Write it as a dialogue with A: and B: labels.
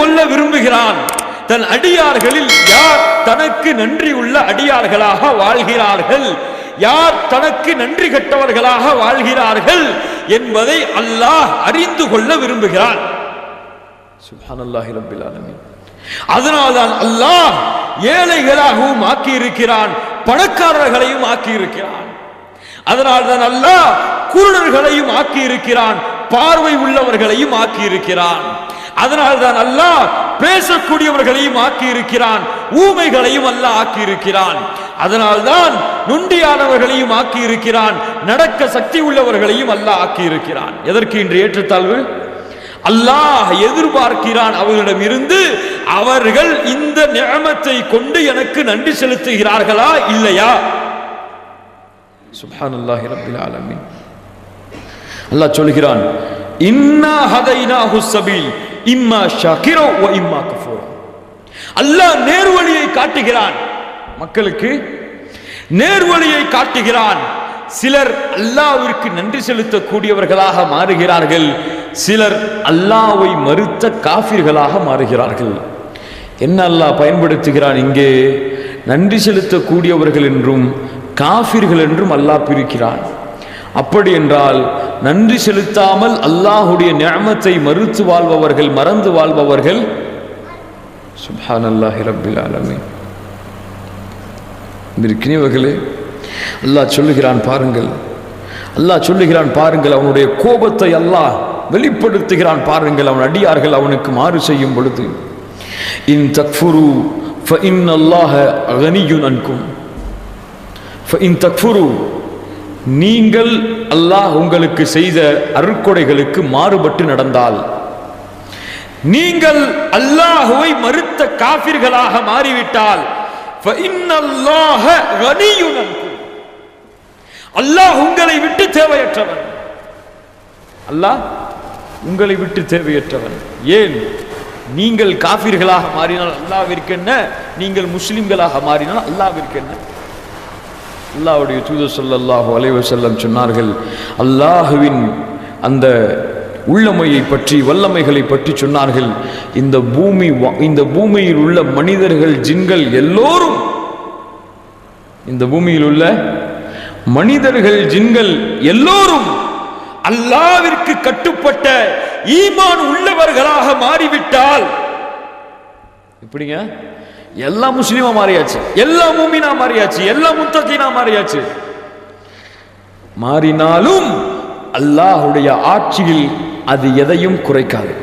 A: கொள்ள விரும்புகிறான். தன் அடியார்களில் யார் தனக்கு நன்றி உள்ள அடியார்களாக வாழ்கிறார்கள்? யார் தனக்கு நன்றி கெட்டவர்களாக வாழ்கிறார்கள் என்பதை அல்லாஹ் அறிந்து கொள்ள விரும்புகிறான். சுப்ஹானல்லாஹி ரப்பில் ஆலமீன். அதனால்தான் அல்லாஹ் ஏழைகளாகவும் ஆக்கி இருக்கிறான் பணக்காரர்களையும் ஆக்கி இருக்கிறான் அதனால்தான் அல்லாஹ் குருடர்களையும் ஆக்கி இருக்கிறான் பார்வை உள்ளவர்களையும் ஆக்கி இருக்கிறான் அதனால்தான் அல்லாஹ் பேசக்கூடியவர்களையும் ஆக்கி இருக்கிறான் ஊமைகளையும் அல்லாஹ் ஆக்கி இருக்கிறான் அதனால்தான் நுண்டியானவர்களையும் ஆக்கி இருக்கிறான் நடக்க சக்தி உள்ளவர்களையும் அல்லாஹ் ஆக்கி இருக்கிறான் எதற்கு இன்று ஏற்றத்தாழ்வு? அல்லாஹ் எதிர்பார்க்கிறான் அவர்களிடம் இருந்து அவர்கள் இந்த நியமத்தை கொண்டு எனக்கு நன்றி செலுத்துகிறார்களா இல்லையா? சுப்ஹானல்லாஹி ரப்பில் ஆலமீன். அல்லாஹ் சொல்கிறான் இன்னா ஹதைனா ஹுசபீல் இம்மா ஷாக்கிரோ ஓ இம்மா கஃபூரோ. அல்லாஹ் நேர்வழியை காட்டுகிறான். மக்களுக்கு நேர்வழியை காட்டுகிறான். சிலர் அல்லாஹ்விற்கு நன்றி செலுத்தக்கூடியவர்களாக மாறுகிறார்கள். சிலர் அல்லாஹ்வை மறுத்த காஃபிர்களாக மாறுகிறார்கள். என்ன அல்லாஹ் பயன்படுத்துகிறான் இங்கே? நன்றி செலுத்தக்கூடியவர்கள் என்றும் காஃபிர்கள் என்றும் அல்லாஹ் பிரிக்கிறான். அப்படி என்றால் நன்றி செலுத்தாமல் அல்லாஹுடைய ஞாமத்தை மறுத்து வாழ்பவர்கள் மறந்து வாழ்பவர்கள். சுபான் அல்லாஹி ரபில் ஆலமே இருக்கிறவர்களே அல்லாஹ் சொல்லுகிறான் பாருங்கள். அல்லாஹ் சொல்லுகிறான் பாருங்கள் அவனுடைய கோபத்தை அல்லாஹ் வெளிப்படுத்துகிறான் பாருங்கள். அவன் அடியார்கள் அவனுக்கு மாறு செய்யும் பொழுது இன் தக்ஃபுரு ஃபஇன் அல்லாஹ அனியும் நன்கும் ஃப இன் தக்ஃபுரு நீங்கள் அல்லாஹ் உங்களுக்கு செய்த அருக்கொடைகளுக்கு மாறுபட்டு நடந்தால். நீங்கள் அல்லாஹுவை மறுத்த காபிர்களாக மாறிவிட்டால். அல்லாஹ் உங்களை விட்டு தேவையற்றவன். அல்லாஹ் உங்களை விட்டு தேவையற்றவன். ஏன்? நீங்கள் காபிர்களாக மாறினால் அல்லாவிற்கு என்ன நீங்கள் முஸ்லிம்களாக மாறினால் அல்லாவிற்கு என்ன அல்லாவுடைய தூது ஸல்லல்லாஹு அலைஹி செல்லம் சொன்னார்கள் அல்லாஹுவின் அந்த உள்ளமையை பற்றி வல்லமைகளை பற்றி சொன்னார்கள் இந்த பூமி இந்த பூமியில் உள்ள மனிதர்கள் ஜின்கள் எல்லோரும் இந்த பூமியில் உள்ள மனிதர்கள் ஜின்கள் எல்லோரும் அல்லாவிற்கு கட்டுப்பட்ட ஈமான் உள்ளவர்களாக மாறிவிட்டால் எப்படிங்க? எல்லா முஸ்லீமா மாறியாச்சு. எல்லா மூமினா மாறியாச்சு. எல்லா முத்தகீனா மாறியாச்சு. மாறினாலும் அல்லாஹுடைய ஆட்சியில் அது எதையும் குறைக்காது.